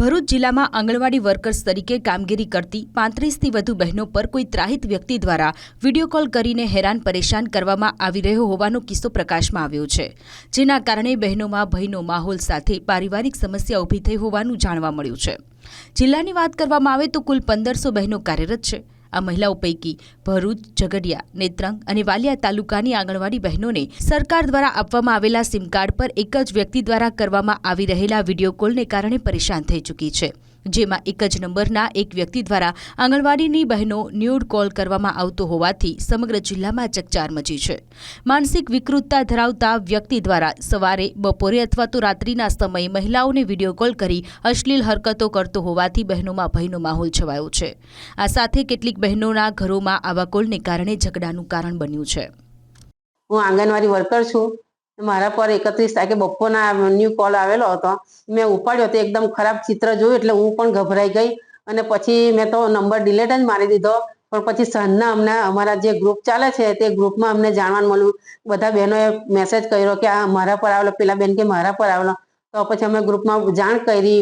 ભરૂચ જિલ્લામાં આંગણવાડી વર્કર્સ તરીકે કામગીરી કરતી પાંત્રીસથી વધુ બહેનો પર કોઈ ત્રાહિત વ્યક્તિ દ્વારા વીડિયો કોલ કરીને હેરાન પરેશાન કરવામાં આવી રહ્યો હોવાનો કિસ્સો પ્રકાશમાં આવ્યો છે, જેના કારણે બહેનોમાં ભયનો માહોલ સાથે પારિવારિક સમસ્યા ઊભી થઈ હોવાનું જાણવા મળ્યું છે. જિલ્લાની વાત કરવામાં આવે તો કુલ પંદરસો બહેનો કાર્યરત છે. આ મહિલાઓ પૈકી ભરૂચ, ઝઘડિયા, નેત્રંગ અને વાલિયા તાલુકાની આંગણવાડી બહેનોને સરકાર દ્વારા આપવામાં આવેલા સિમ કાર્ડ પર એક જ વ્યક્તિ દ્વારા કરવામાં આવી રહેલા વીડિયો કોલને કારણે પરેશાન થઈ ચૂકી છે. જેમાં એક જ નંબરના એક વ્યક્તિ દ્વારા આંગણવાડીની બહેનો ન્યૂડ કોલ કરવામાં આવતો હોવાથી સમગ્ર જિલ્લામાં ચકચાર મચી છે. માનસિક વિકૃતતા ધરાવતા વ્યક્તિ દ્વારા સવારે, બપોરે અથવા તો રાત્રિના સમયે મહિલાઓને વીડિયો કોલ કરી અશ્લીલ હરકતો કરતો હોવાથી બહેનોમાં ભયનો માહોલ છવાયો છે. આ સાથે કેટલીક બહેનોના ઘરોમાં આવા કોલને કારણે ઝઘડાનું કારણ બન્યું છે. હું આંગણવાડી વર્કર છું. મારા પર એકત્રીસ તારીખે બપોરના ન્યૂ કોલ આવેલો હતો. મેં ઉપાડ્યો તો એકદમ ખરાબ ચિત્ર જોયું એટલે હું પણ ગભરાઈ ગઈ અને પછી મેં તો નંબર ડિલેટ જ મારી દીધો. પણ પછી સહનના અમને અમારા જે ગ્રુપ ચાલે છે તે ગ્રુપમાં અમને જાણવાનું મળ્યું. બધા બહેનોએ મેસેજ કર્યો કે આ મારા પર આવેલો, પેલા બેન કે મારા પર આવેલો. તો પછી અમે ગ્રુપમાં જાણ કરી.